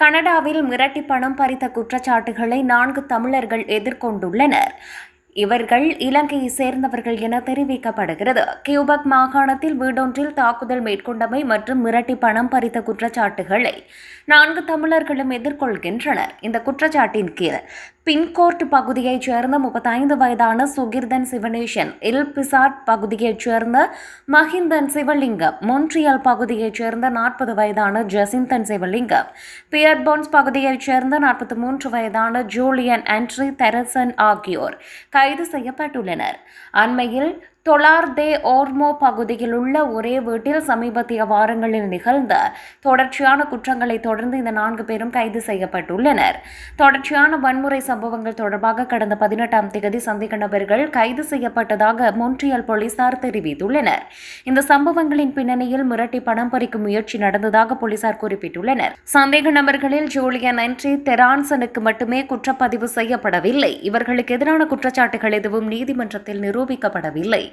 கனடாவில் மிரட்டி பணம் பறித்த குற்றச்சாட்டுகளை நான்கு தமிழர்கள் எதிர்கொண்டுள்ளனர். இவர்கள் இலங்கையை சேர்ந்தவர்கள் என தெரிவிக்கப்படுகிறது. கியூபக் மாகாணத்தில் வீடொன்றில் தாக்குதல் மேற்கொண்டமை மற்றும் மிரட்டி பணம் பறித்த குற்றச்சாட்டுகளை நான்கு தமிழர்களும் எதிர்கொள்கின்றனர். இந்த குற்றச்சாட்டின் கீழ் பின்கோர்ட் பகுதியைச் சேர்ந்த முப்பத்தைந்து வயதான சுகிர்தன் சிவனேசன் இல் பிசாட் பகுதியைச் சேர்ந்த மஹிந்தன் சிவலிங்கம் மொன்ட்ரியல் பகுதியைச் சேர்ந்த நாற்பது வயதான ஜசிந்தன் சிவலிங்கம் பியர்போன்ஸ் பகுதியைச் சேர்ந்த நாற்பத்தி மூன்று வயதான ஜூலியன் ஆண்ட்ரி தெரசன் ஆகியோர் கைது செய்யப்பட்டுள்ளனர் அண்மையில் தொலார்தே ஓர்மோ பகுதியில் உள்ள ஒரே வீட்டில் சமீபத்திய வாரங்களில் நிகழ்ந்த தொடர்ச்சியான குற்றங்களை தொடர்ந்து இந்த நான்கு பேரும் கைது செய்யப்பட்டுள்ளனர். தொடர்ச்சியான வன்முறை சம்பவங்கள் தொடர்பாக கடந்த பதினெட்டாம் தேதி சந்தேக நபர்கள் கைது செய்யப்பட்டதாக மொன்றியல் போலீசார் தெரிவித்துள்ளனர். இந்த சம்பவங்களின் பின்னணியில் மிரட்டி பணம் பறிக்கும் முயற்சி நடந்ததாக போலீசார் குறிப்பிட்டுள்ளனர். சந்தேக நபர்களில் ஜூலியன் என்ட்ரி தெரான்சனுக்கு மட்டுமே குற்றப்பதிவு செய்யப்படவில்லை. இவர்களுக்கு எதிரான குற்றச்சாட்டுகள் எதுவும் நீதிமன்றத்தில் நிரூபிக்கப்படவில்லை.